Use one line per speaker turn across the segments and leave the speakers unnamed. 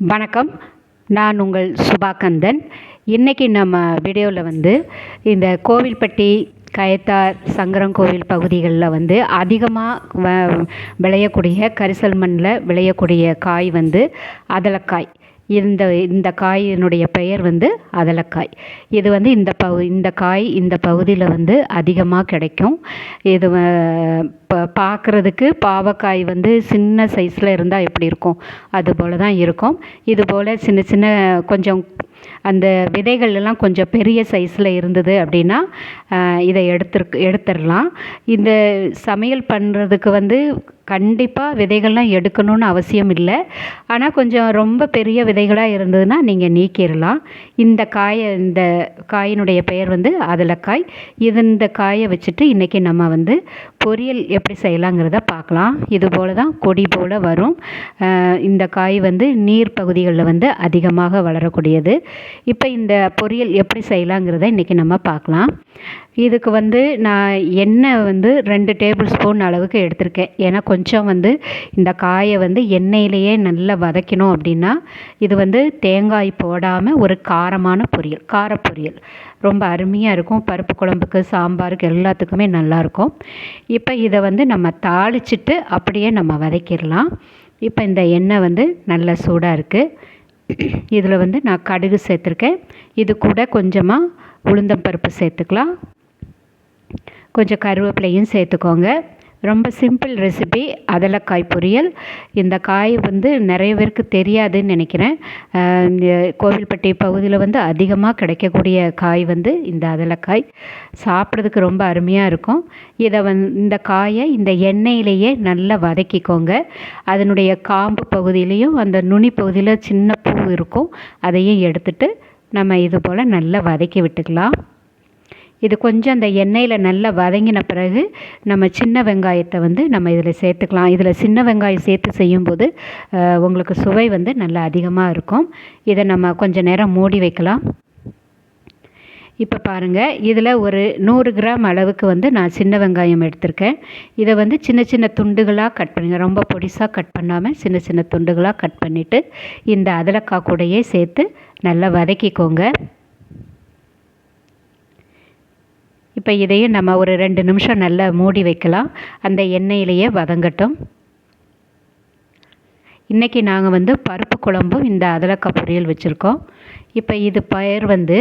வணக்கம். நான் உங்கள் சுபாகந்தன். இன்றைக்கி நம்ம வீடியோவில் வந்து இந்த கோவில்பட்டி கயத்தார் சங்கரங்கோவில் பகுதிகளில் வந்து அதிகமாக வ விளையக்கூடிய கரிசல் மண்ணில் விளையக்கூடிய காய் வந்து அதலக்காய். இந்த இந்த காயினுடைய பெயர் வந்து அதலக்காய். இது வந்து இந்த பகு இந்த காய் இந்த பகுதியில் வந்து அதிகமாக கிடைக்கும். இது இப்போ ப பார்க்குறதுக்கு பாவக்காய் வந்து சின்ன சைஸில் இருந்தால் எப்படி இருக்கும்? அது போல் தான் இருக்கும். இது போல் சின்ன சின்ன கொஞ்சம் அந்த விதைகள் எல்லாம் கொஞ்சம் பெரிய சைஸில் இருந்தது அப்படின்னா இதை எடுத்துருக்கு எடுத்துடலாம் இந்த சமையல் பண்ணுறதுக்கு வந்து கண்டிப்பாக விதைகள்லாம் எடுக்கணும்னு அவசியம் இல்லை. ஆனால் கொஞ்சம் ரொம்ப பெரிய விதைகளாக இருந்ததுன்னா நீங்கள் நீக்கிடலாம் இந்த காயை இந்த காயினுடைய பெயர் வந்து அதலக்காய். இது இந்த காயை வச்சுட்டு இன்றைக்கி நம்ம வந்து பொரியல் எப்படி செய்யலாங்கிறத பார்க்கலாம் இது போல் தான் கொடி போல் வரும். இந்த காய் வந்து நீர் பகுதிகளில் வந்து அதிகமாக வளரக்கூடியது. இப்போ இந்த பொரியல் எப்படி செய்யலாங்கிறத இன்றைக்கி நம்ம பார்க்கலாம் இதுக்கு வந்து நான் எண்ணெய் வந்து ரெண்டு டேபிள் ஸ்பூன் அளவுக்கு எடுத்திருக்கேன். ஏன்னா கொஞ்சம் வந்து இந்த காயை வந்து எண்ணெயிலேயே நல்லா வதக்கணும் அப்படின்னா இது வந்து தேங்காய் போடாமல் ஒரு காரமான பொரியல் கார பொரியல் ரொம்ப அருமையாக இருக்கும். பருப்பு குழம்புக்கு சாம்பாருக்கு எல்லாத்துக்குமே நல்லாயிருக்கும் இப்போ இதை வந்து நம்ம தாளிச்சிட்டு அப்படியே நம்ம வதக்கிடலாம். இப்போ இந்த எண்ணெய் வந்து நல்லா சூடாக இருக்குது இதில் வந்து நான் கடுகு சேர்த்துருக்கேன். இது கூட கொஞ்சமாக உளுந்தம்பருப்பு சேர்த்துக்கலாம். கொஞ்சம் கருவேப்பிலையும் சேர்த்துக்கோங்க. ரொம்ப சிம்பிள் ரெசிபி அதலக்காய் பொரியல். இந்த காய் வந்து நிறைய பேருக்கு தெரியாதுன்னு நினைக்கிறேன். கோவில்பட்டி பகுதியில் வந்து அதிகமாக கிடைக்கக்கூடிய காய் வந்து இந்த அதலக்காய். சாப்பிட்றதுக்கு ரொம்ப அருமையாக இருக்கும். இதை வந் இந்த காயை இந்த எண்ணெயிலேயே நல்லா வதக்கிக்கோங்க. அதனுடைய காம்பு பகுதியிலையும் அந்த நுனி பகுதியில் சின்ன பூ இருக்கும். அதையும் எடுத்துட்டு நம்ம இது போல் நல்லா வதக்கி விட்டுக்கலாம். இது கொஞ்சம் அந்த எண்ணெயில் நல்லா வதங்கின பிறகு நம்ம சின்ன வெங்காயத்தை வந்து நம்ம இதில் சேர்த்துக்கலாம். இதில் சின்ன வெங்காயம் சேர்த்து செய்யும்போது உங்களுக்கு சுவை வந்து நல்லா அதிகமாக இருக்கும். இதை நம்ம கொஞ்சம் நேரம் மூடி வைக்கலாம். இப்போ பாருங்கள் இதில் ஒரு நூறு கிராம் அளவுக்கு வந்து நான் சின்ன வெங்காயம் எடுத்திருக்கேன். இதை வந்து சின்ன சின்ன துண்டுகளாக கட் பண்ணுங்கள் ரொம்ப பொடிசாக கட் பண்ணாமல் சின்ன சின்ன துண்டுகளாக கட் பண்ணிவிட்டு இந்த அதலக்காய் கூடயே சேர்த்து நல்லா வதக்கிக்கோங்க. இப்போ இதையும் நம்ம ஒரு ரெண்டு நிமிஷம் நல்லா மூடி வைக்கலாம். அந்த எண்ணெயிலேயே வதங்கட்டும். இன்றைக்கி நாங்கள் வந்து பருப்பு குழம்பும் இந்த அதலக்காய் பொரியல் வச்சுருக்கோம். இப்போ இது பெயர் வந்து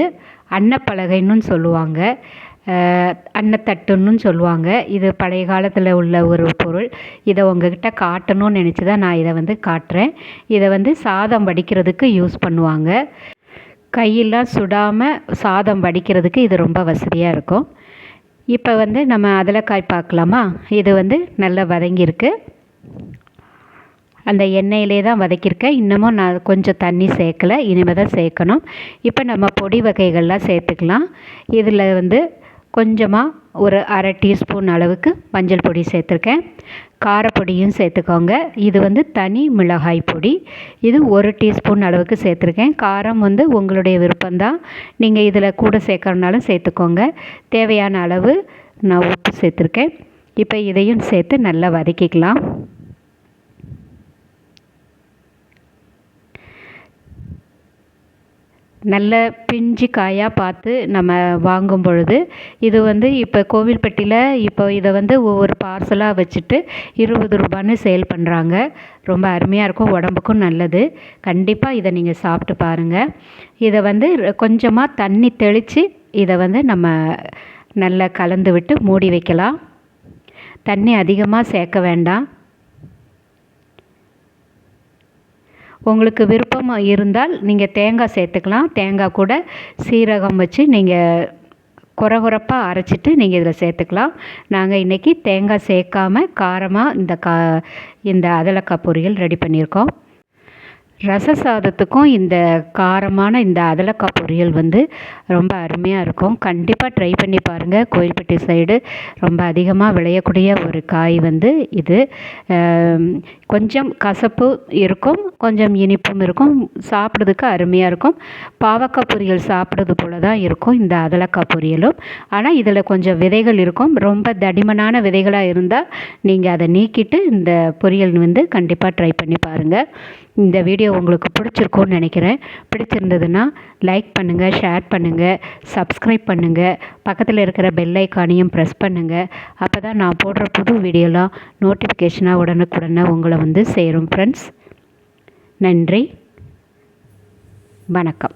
அன்னப்பலகைன்னு சொல்லுவாங்க. அன்னத்தட்டுன்னு சொல்லுவாங்க. இது பழைய காலத்தில் உள்ள ஒரு பொருள். இதை உங்ககிட்ட காட்டணும்னு நினச்சி தான் நான் இதை வந்து காட்டுறேன். இதை வந்து சாதம் வடிக்கிறதுக்கு யூஸ் பண்ணுவாங்க. கையெல்லாம் சுடாமல் சாதம் வடிக்கிறதுக்கு இது ரொம்ப வசதியாக இருக்கும். இப்போ வந்து நம்ம அதலக்காய் பார்க்கலாமா? இது வந்து நல்லா வதங்கியிருக்கு. அந்த எண்ணெயிலே தான் வதக்கியிருக்கேன். இன்னமும் நான் கொஞ்சம் தண்ணி சேர்க்கலை. இனிமேல் தான் சேர்க்கணும். இப்போ நம்ம பொடி வகைகள்லாம் சேர்த்துக்கலாம். இதில் வந்து கொஞ்சமாக ஒரு அரை டீஸ்பூன் அளவுக்கு மஞ்சள் பொடி சேர்த்துருக்கேன். காரப்பொடியும் சேர்த்துக்கோங்க. இது வந்து தனி மிளகாய் பொடி. இது ஒரு டீஸ்பூன் அளவுக்கு சேர்த்துருக்கேன். காரம் வந்து உங்களுடைய விருப்பம்தான். நீங்கள் இதில் கூட சேர்க்கறனாலும் சேர்த்துக்கோங்க. தேவையான அளவு நான் உப்பு சேர்த்துருக்கேன். இப்போ இதையும் சேர்த்து நல்லா வதக்கிக்கலாம். நல்ல பிஞ்சு காயாக பார்த்து நம்ம வாங்கும் பொழுது இது வந்து இப்போ கோவில்பட்டியில் இப்போ இதை வந்து ஒவ்வொரு பார்சலாக வச்சுட்டு இருபது ரூபான்னு சேல் பண்ணுறாங்க ரொம்ப அருமையாக இருக்கும் உடம்புக்கும் நல்லது. கண்டிப்பாக இதை நீங்கள் சாப்பிட்டு பாருங்கள் இதை வந்து கொஞ்சமாக தண்ணி தெளித்து இதை வந்து நம்ம நல்லா கலந்து விட்டு மூடி வைக்கலாம். தண்ணி அதிகமாக சேர்க்க வேண்டாம். உங்களுக்கு விருப்பம் இருந்தால் நீங்கள் தேங்காய் சேர்த்துக்கலாம். தேங்காய் கூட சீரகம் வச்சு நீங்கள் குறகுறப்பாக அரைச்சிட்டு நீங்கள் இதில் சேர்த்துக்கலாம். நாங்கள் இன்றைக்கி தேங்காய் சேர்க்காம காரமாக இந்த கா இந்த அதலக்காய் பொரியல் ரெடி பண்ணியிருக்கோம். ரச சாதத்துக்கும் இந்த காரமான இந்த அதலக்காய் பொரியல் வந்து ரொம்ப அருமையாக இருக்கும். கண்டிப்பாக ட்ரை பண்ணி பாருங்கள் கோயில்பட்டி சைடு ரொம்ப அதிகமாக விளையக்கூடிய ஒரு காய் வந்து இது. கொஞ்சம் கசப்பு இருக்கும் கொஞ்சம் இனிப்பும் இருக்கும் சாப்பிட்றதுக்கு அருமையாக இருக்கும். பாவக்காய் பொரியல் சாப்பிட்றது போல தான் இருக்கும் இந்த அதலக்காய் பொரியலும். ஆனால் இதில் கொஞ்சம் விதைகள் இருக்கும். ரொம்ப தடிமனான விதைகளாக இருந்தால் நீங்கள் அதை நீக்கிட்டு இந்த பொரியல் வந்து கண்டிப்பாக ட்ரை பண்ணி பாருங்கள் இந்த வீடியோ உங்களுக்கு பிடிச்சிருக்கும்னு நினைக்கிறேன். பிடிச்சிருந்ததுன்னா லைக் பண்ணுங்கள் ஷேர் பண்ணுங்கள் சப்ஸ்கிரைப் பண்ணுங்கள் பக்கத்தில் இருக்கிற பெல் ஐக்கானையும் ப்ரெஸ் பண்ணுங்கள் அப்போ தான் நான் போடுற புது வீடியோலாம் நோட்டிஃபிகேஷனாக உடனுக்குடனே உங்களை வந்து சேரும் ஃப்ரெண்ட்ஸ் நன்றி. வணக்கம்.